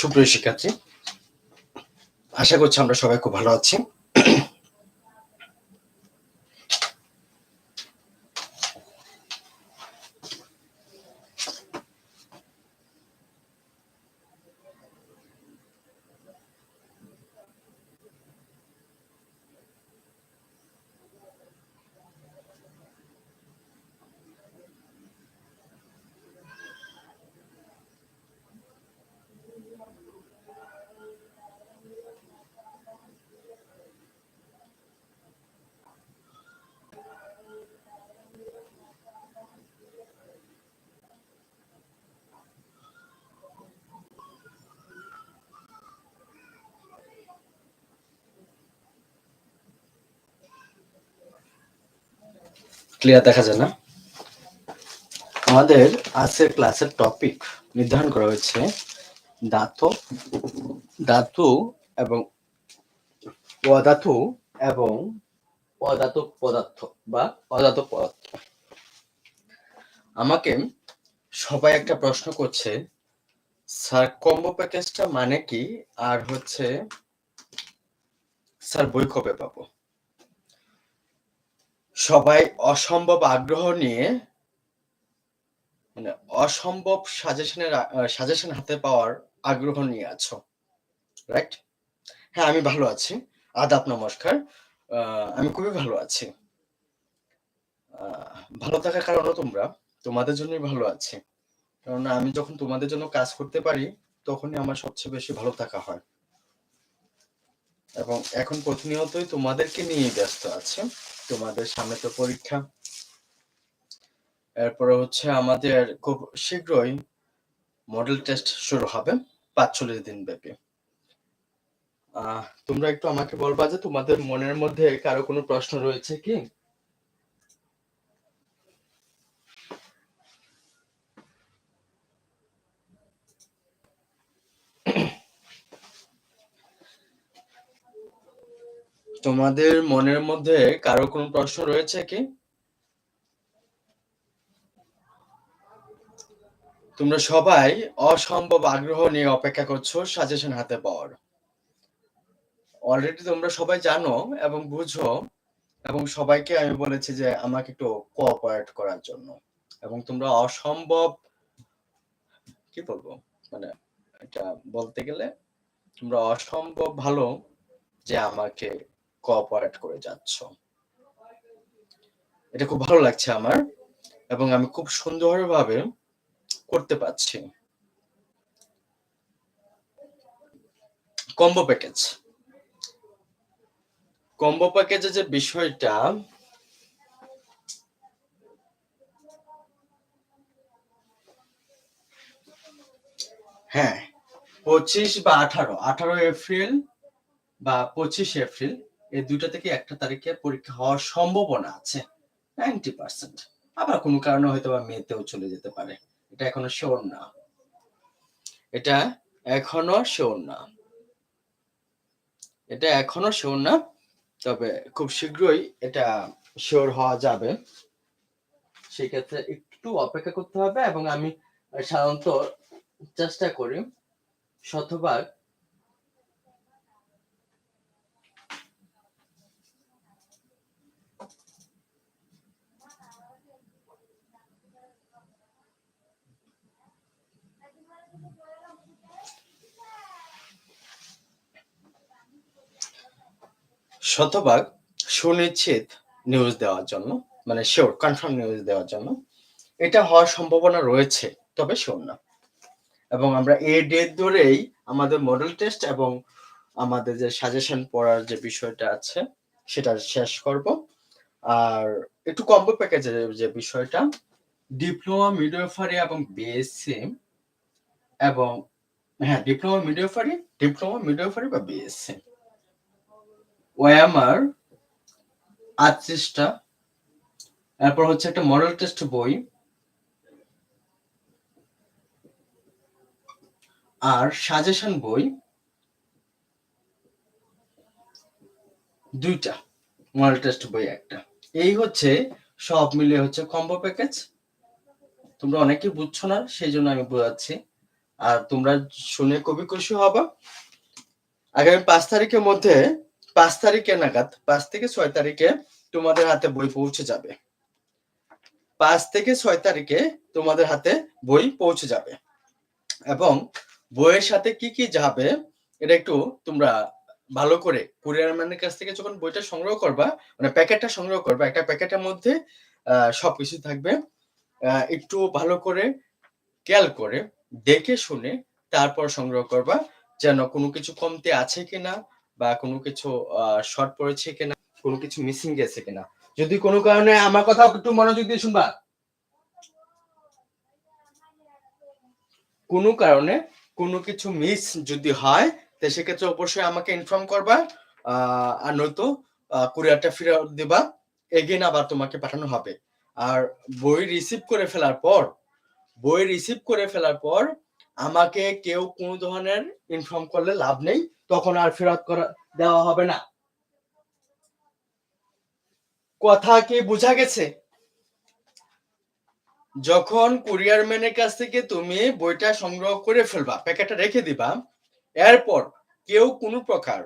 সুপ্রিয় শিক্ষার্থী আশা করছি আমরা সবাই খুব ভালো আছি। ক্লিয়ার দেখা যায় না। আমাদের আজকের ক্লাসের টপিক নির্ধারণ করা হয়েছে ধাতু ধাতু এবং অধাতু এবং অধাতু পদার্থ বা অধাতু পদার্থ। আমাকে সবাই একটা প্রশ্ন করছে, স্যার কম্বো প্যাকেজটা মানে কি? আর হচ্ছে, স্যার, বই কবে পাবো? সবাই অসম্ভব আগ্রহ নিয়ে মানে অসম্ভব সাজেশনের সাজেশন হাতে পাওয়ার আগ্রহ নিয়ে আছো রাইট হ্যাঁ আমি ভালো আছি। আদাব, নমস্কার। আমি খুবই ভালো আছি। ভালো থাকার কারণও তোমরা, তোমাদের জন্যই ভালো আছি। কারণ আমি যখন তোমাদের জন্য কাজ করতে পারি, তখনই আমার সবচেয়ে বেশি ভালো থাকা হয়। এবং এখন প্রতিনিয়তই তোমাদেরকে নিয়ে ব্যস্ত আছে। তোমাদের সামনে তো পরীক্ষা। এরপরে হচ্ছে আমাদের খুব শীঘ্রই মডেল টেস্ট শুরু হবে পাঁচচল্লিশ দিন ব্যাপী। আহ, তোমরা একটু আমাকে বলবা যে তোমাদের মনের মধ্যে কারও কোনো প্রশ্ন রয়েছে কি? তোমাদের মনের মধ্যে কারও কোনো প্রশ্ন রয়েছে কি? তোমরা সবাই অসম্ভব আগ্রহ নিয়ে অপেক্ষা করছ সাজেশন হাতে পাওয়ার। অলরেডি তোমরা সবাই জানো এবং বুঝো এবং সবাইকে আমি বলেছি যে আমাকে একটু কোঅপারেট করার জন্য। এবং তোমরা অসম্ভব কি বলব? মানে এটা বলতে গেলে তোমরা অসম্ভব ভালো যে আমাকে কোঅপারেট করে যাচ্ছ। এটা খুব ভালো লাগছে আমার এবং আমি খুব সুন্দরভাবে করতে পারছি। কম্বো প্যাকেজ কম্বো প্যাকেজের যে বিষয়টা হ্যাঁ পঁচিশ বা আঠারো আঠারো এপ্রিল বা পঁচিশ এপ্রিল এই দুইটা থেকে একটা তারিখে পরীক্ষা হওয়ার সম্ভাবনা আছে নাইনটি পার্সেন্ট আবার কোনো কারণে হয়তো বা মেতেও চলে যেতে পারে। এটা এখনও শিওর না। এটা এখনও শিওর না। এটা এখনও শিওর না, তবে খুব শীঘ্রই এটা শিওর হওয়া যাবে। সেক্ষেত্রে একটু অপেক্ষা করতে হবে এবং আমি সাধারণত চেষ্টা করি শতভাগ শতভাগ সুনিশ্চিত নিউজ দেওয়ার জন্য মানে শিওর কনফার্ম নিউজ দেওয়ার জন্য। এটা হওয়ার সম্ভাবনা রয়েছে, তবে শিওর না। এবং আমরা এ ডেট ধরেই আমাদের মডেল টেস্ট এবং আমাদের যে সাজেশন পড়ার যে বিষয়টা আছে, সেটা শেষ করব। আর একটু কম্বো প্যাকেজের যে বিষয়টা ডিপ্লোমা মিডিওফারি এবং বিএসসি এবং হ্যাঁ ডিপ্লোমা মিডিওফারি ডিপ্লোমা মিডিওফারি বা বিএসসি ওয়ামার আটত্রিশটা এরপর হচ্ছে একটা মডেল টেস্ট বই, আর সাজেশন বই, দুইটা মডেল টেস্ট বই একটা। এই হচ্ছে, সব মিলিয়ে হচ্ছে কম্বো প্যাকেজ তোমরা অনেকে বুঝছ না, সেই জন্য আমি বোঝাচ্ছি। আর তোমরা শুনে কবি খুশি হবা। আগামী পাঁচ তারিখের মধ্যে পাঁচ তারিখে নাগাদ, পাঁচ থেকে ছয় তারিখে তোমাদের হাতে বই পৌঁছে যাবে। পাঁচ থেকে ছয় তারিখে তোমাদের হাতে বই পৌঁছে যাবে। এবং বইয়ের সাথে কি কি যাবে, এটা একটু তোমরা ভালো করে কুরিয়ার ম্যানের কাছ থেকে যখন বইটা সংগ্রহ করবা মানে প্যাকেটটা সংগ্রহ করবা, একটা প্যাকেটের মধ্যে সবকিছু থাকবে। একটু ভালো করে খেয়াল করে দেখে শুনে তারপর সংগ্রহ করবা, যেন কোনো কিছু কমতে আছে কিনা বা কোনো কিছু শর্ট পড়েছে কিনা, কোনো কিছু মিসিং গেছে কিনা। যদি কোনো কারণে আমার কথা একটু মনোযোগ দিয়ে শুনবা। কোনো কারণে কোনো কিছু মিস যদি হয়, তো সেক্ষেত্রে অবশ্যই আমাকে ইনফর্ম করবা আর নয়তো কুরিয়ারটা ফেরত দিবা। এগেন আবার তোমাকে পাঠানো হবে। আর বই রিসিভ করে ফেলার পর, বই রিসিভ করে ফেলার পর আমাকে কেউ কোনো ধরনের ইনফর্ম করলে লাভ নেই, তখন আর ফেরত করা, দেওয়া হবে না। কথা কি বোঝা গেছে? যখন কুরিয়ার ম্যানের কাছ থেকে তুমি বইটা সংগ্রহ করে ফেলবা, প্যাকেটটা রেখে দিবা, এরপর কেউ কোনো প্রকার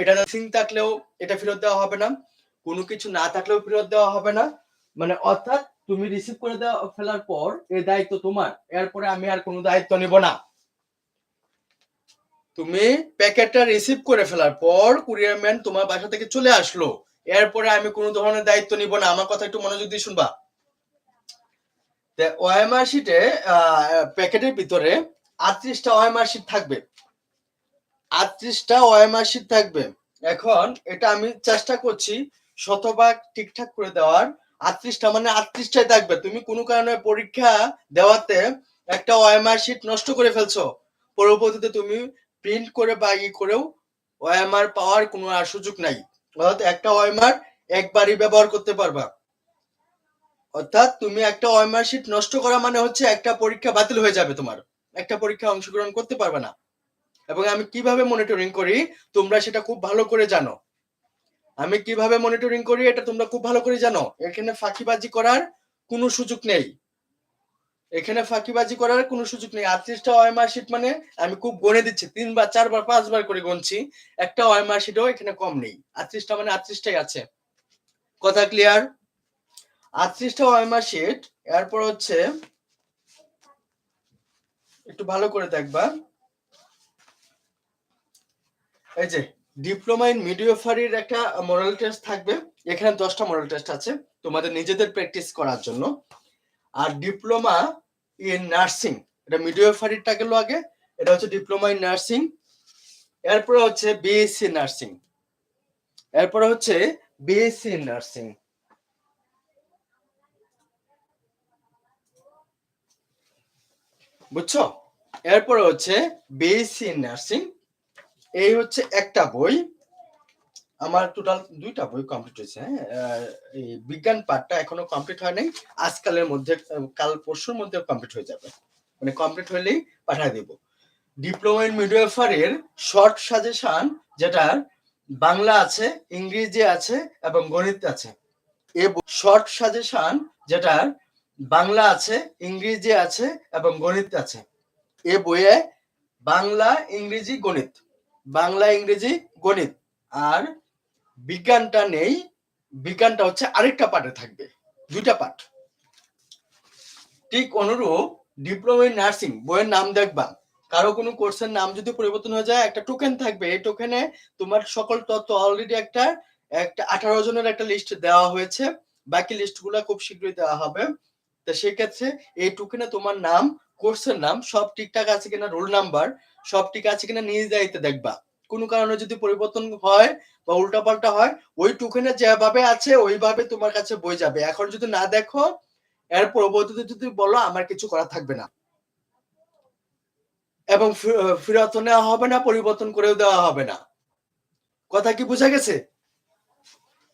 এটা সিং থাকলেও এটা ফেরত দেওয়া হবে না, কোনো কিছু না থাকলেও ফেরত দেওয়া হবে না। মানে অর্থাৎ তুমি রিসিভ করে দেওয়া ফেলার পর এই দায়িত্ব তোমার। এরপরে আমি আর কোনো দায়িত্ব নিব না। তুমি প্যাকেটটা রিসিভ করে ফেলার পর কুরিয়ার ম্যান তোমার বাসা থেকে চলে আসলো। এরপরে আমি কোনো ধরনের দায়িত্ব নিব না। আমার কথা একটু মনোযোগ দিয়ে শুনবা। ওএমআর শিটে প্যাকেটের ভিতরে আটত্রিশটা ওএমআর শিট থাকবে। আটত্রিশটা ওএমআর শিট থাকবে। এখন এটা আমি চেষ্টা করছি শতভাগ ঠিকঠাক করে দেওয়ার। আটত্রিশটা মানে আটত্রিশটাই থাকবে। তুমি কোনো কারণে পরীক্ষা দেওয়াতে একটা ওএমআর শিট নষ্ট করে ফেলছো। পরবর্তীতে তুমি প্রিন্ট করে বা ই করেও ওএমআর পাওয়ার কোনো আর সুযোগ নাই। অর্থাৎ একটা ওএমআর একবারই ব্যবহার করতে পারবা। অর্থাৎ তুমি একটা ওএমআর শিট নষ্ট করা মানে হচ্ছে একটা পরীক্ষা বাতিল হয়ে যাবে তোমার। একটা পরীক্ষা অংশগ্রহণ করতে পারবে না। এবং আমি কীভাবে মনিটরিং করি, তোমরা সেটা খুব ভালো করে জানো। আমি কীভাবে মনিটরিং করি এটা তোমরা খুব ভালো করে জানো। এখানে ফাঁকিবাজি করার কোনো সুযোগ নেই। এখানে ফাঁকিবাজি করার কোনো সুযোগ নেই। আটত্রিশটা ওএমআর শিট মানে আমি খুব গণে দিচ্ছি। তিনবার, চারবার, পাঁচবার করে গুনছি। একটা ওএমআর শিটও এখানে কম নেই। আটত্রিশটা মানে আটত্রিশটাই আছে। কথা ক্লিয়ার আটত্রিশটা ওএমআর শিট এরপর হচ্ছে একটু ভালো করে দেখবা। এই যে ডিপ্লোমা ইন মিডিওফারির একটা মডেল টেস্ট থাকবে। এখানে দশটা মডেল টেস্ট আছে তোমাদের নিজেদের প্র্যাকটিস করার জন্য। আর ডিপ্লোমা ইন নার্সিং এটা মিডিওফারিটা গেল আগে, এটা হচ্ছে ডিপ্লোমা ইন নার্সিং এরপরে হচ্ছে বিএসসি নার্সিং এরপরে হচ্ছে বিএসসি নার্সিং বুঝছ? এরপরে হচ্ছে বিএসসি নার্সিং এই হচ্ছে একটা বই। আমার টোটাল দুইটা বই কমপ্লিট হয়েছে হ্যাঁ? এই বিজ্ঞান পাঠটা এখনও কমপ্লিট হয় নাই। আজকালের মধ্যে, কাল পরশুর মধ্যে কমপ্লিট হয়ে যাবে। মানে কমপ্লিট হলেই পাঠিয়ে দেব। ডিপ্লোমা ইন মিডওয়াইফারের শর্ট সাজেশন যেটার বাংলা আছে, ইংরেজি আছে এবং গণিত আছে। এ শর্ট সাজেশন যেটার বাংলা আছে, ইংরেজি আছে এবং গণিত আছে। এ বইয়ে বাংলা, ইংরেজি, গণিত। বাংলা, ইংরেজি, গণিত। আর বিজ্ঞানটা নেই, বিজ্ঞানটা হচ্ছে আরেকটা পার্টে থাকবে, দুইটা পার্ট ঠিক অনুরূপ ডিপ্লোমা ইন নার্সিং, বইয়ের নাম দেখবা। কারও কোনো কোর্সের নাম যদি পরিবর্তন হয়ে যায়, একটা টোকেন থাকবে। এই টোকেনে তোমার সকল তথ্য অলরেডি একটা একটা আঠারো জনের একটা লিস্ট দেওয়া হয়েছে। বাকি লিস্টগুলো খুব শীঘ্রই দেওয়া হবে। তো সেক্ষেত্রে এই টোকেনে তোমার নাম কোর্সের নাম, সব ঠিকঠাক আছে কিনা, রোল নাম্বার, সব ঠিক আছে কিনা নিজ দায়িত্বে দেখবা। কোনো কারণে যদি পরিবর্তন হয় বা উল্টাপাল্টা হয়, ওই টোকেনে যেভাবে আছে, ওইভাবে তোমার কাছে বই যাবে। এখন যদি না দেখো, এর পরবর্তীতে যদি বলো, আমার কিছু করা থাকবে না। এবং ফেরত নেওয়া হবে না, পরিবর্তন করেও দেওয়া হবে না। কথা কি বোঝা গেছে?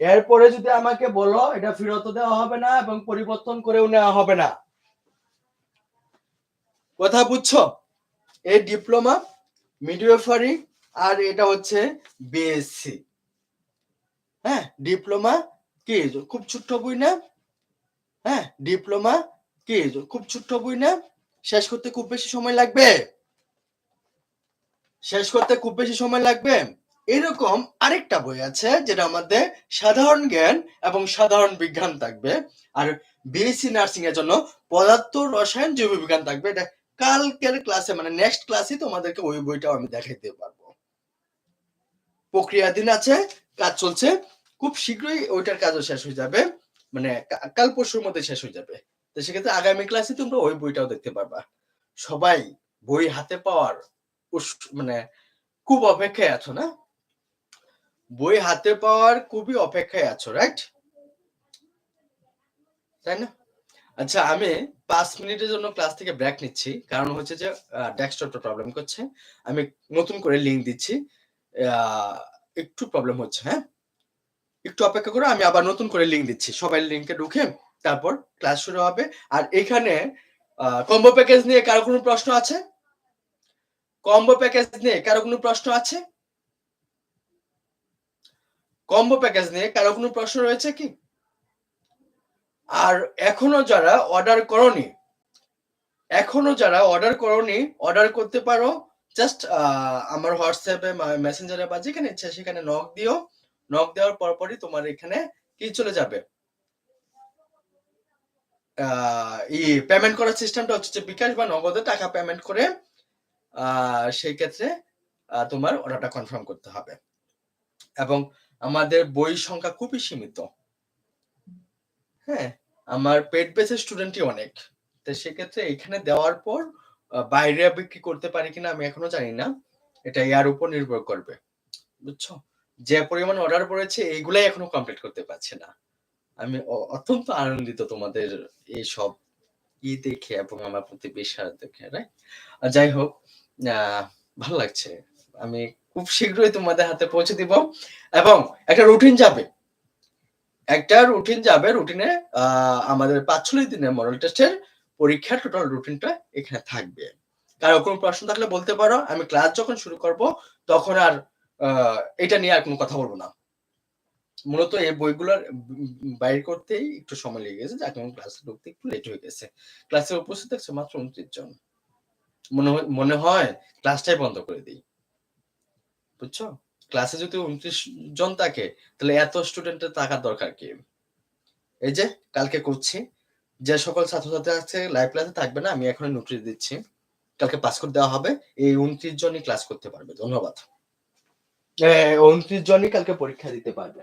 এরপরে যদি আমাকে বলো, এটা ফেরত দেওয়া হবে না এবং পরিবর্তন করেও নেওয়া হবে না। কথা বুঝছ? এই ডিপ্লোমা মিডিওফারি আর এটা হচ্ছে বিএসসি হ্যাঁ ডিপ্লোমা কি খুব ছোট্ট বই না? হ্যাঁ ডিপ্লোমা কি খুব ছোট্ট বই না? শেষ করতে খুব বেশি সময় লাগবে? শেষ করতে খুব বেশি সময় লাগবে? এরকম আরেকটা বই আছে যেটা আমাদের সাধারণ জ্ঞান এবং সাধারণ বিজ্ঞান থাকবে। আর বিএসসি নার্সিং এর জন্য পদার্থ, রসায়ন, জৈব বিজ্ঞান থাকবে। এটা কালকের ক্লাসে মানে নেক্সট ক্লাসে তোমাদেরকে ওই বইটাও আমি দেখাইতে পারব। প্রক্রিয়াধীন আছে, কাজ চলছে, খুব শীঘ্রই ওইটার কাজও শেষ হয়ে যাবে মানে কাল পরশুর মধ্যে শেষ হয়ে যাবে। তো সেক্ষেত্রে আগামী ক্লাসে তোমরা ওই বইটাও দেখতে পারবা। সবাই বই হাতে পাওয়ার মানে খুব অপেক্ষায় আছো না? বই হাতে পাওয়ার খুবই অপেক্ষায় আছো রাইট তাই না? আচ্ছা আমি পাঁচ মিনিটের জন্য ক্লাস থেকে ব্রেক নিচ্ছি। কারণ হচ্ছে যে ডেস্কটপটা প্রবলেম করছে। আমি নতুন করে লিংক দিচ্ছি। একটু প্রবলেম হচ্ছে হ্যাঁ? একটু অপেক্ষা করে, আমি আবার নতুন করে লিংক দিচ্ছি। সবাই লিঙ্কে ঢুকে তারপর ক্লাস শুরু হবে। আর এখানে কম্বো প্যাকেজ নিয়ে কারও কোনো প্রশ্ন আছে? কম্বো প্যাকেজ নিয়ে কারও কোনো প্রশ্ন আছে? কম্বো প্যাকেজ নিয়ে কারও কোনো প্রশ্ন রয়েছে কি? আর এখনও যারা অর্ডার করনি এখনও যারা অর্ডার করনি অর্ডার করতে পারো। জাস্ট আমার হোয়াটসঅ্যাপে মেসেঞ্জারে বা যেখানে ইচ্ছা সেখানে নক দিও। নক দেওয়ার পরপরই তোমার এখানে কি চলে যাবে? আহ, ই পেমেন্ট করার সিস্টেমটা হচ্ছে বিকাশ বা নগদে টাকা পেমেন্ট করে সেই ক্ষেত্রে তোমার অর্ডারটা কনফার্ম করতে হবে। এবং আমাদের বই সংখ্যা খুবই সীমিত। হ্যাঁ আমার পেড বেসের স্টুডেন্টই অনেক। তো সেক্ষেত্রে এখানে দেওয়ার পর বাইরে বিক্রি করতে পারি কিনা আমি এখনও জানি না। এটা ইয়ার উপর নির্ভর করবে। বুঝছ? যে পরিমাণ অর্ডার পড়েছে, এইগুলাই এখনও কমপ্লিট করতে পারছে না। আমি অত্যন্ত আনন্দিত তোমাদের এই সব ই দেখে এবং আমার প্রতি বিশ্বাস দেখে রাইট যাই হোক ভালো লাগছে। আমি খুব শীঘ্রই তোমাদের হাতে পৌঁছে দিব। এবং একটা রুটিন যাবে। একটা রুটিন যাবে রুটিনে আমাদের পাঁচচল্লিশ দিনের মডেল টেস্টের পরীক্ষার টোটাল রুটিনটা এখানে থাকবে। কারও কোনো প্রশ্ন থাকলে বলতে পারো, আমি ক্লাস যখন শুরু করব, তখন আর এটা নিয়ে আর কোনো কথা বলব না। মূলত এই বইগুলোর, বাইর করতেই একটু সময় লেগে গেছে, যার কারণে ক্লাসে ঢুকতে একটু লেট হয়ে গেছে। ক্লাসে উপস্থিত থাকছে মাত্র উনত্রিশ জন। মনে মনে হয় ক্লাসটাই বন্ধ করে দিই। বুঝছ? ক্লাসে যদি উনত্রিশ জন থাকে, তাহলে এত স্টুডেন্টের থাকার দরকার কি? এই যে, কালকে করছি। যে সকল ছাত্রছাত্রী আছে লাইভ ক্লাসে থাকবে না, আমি এখন নোটিশ দিচ্ছি। কালকে পাস করে দেওয়া হবে, এই উনত্রিশ জনই ক্লাস করতে পারবে। ধন্যবাদ। উনত্রিশ জনই কালকে পরীক্ষা দিতে পারবে।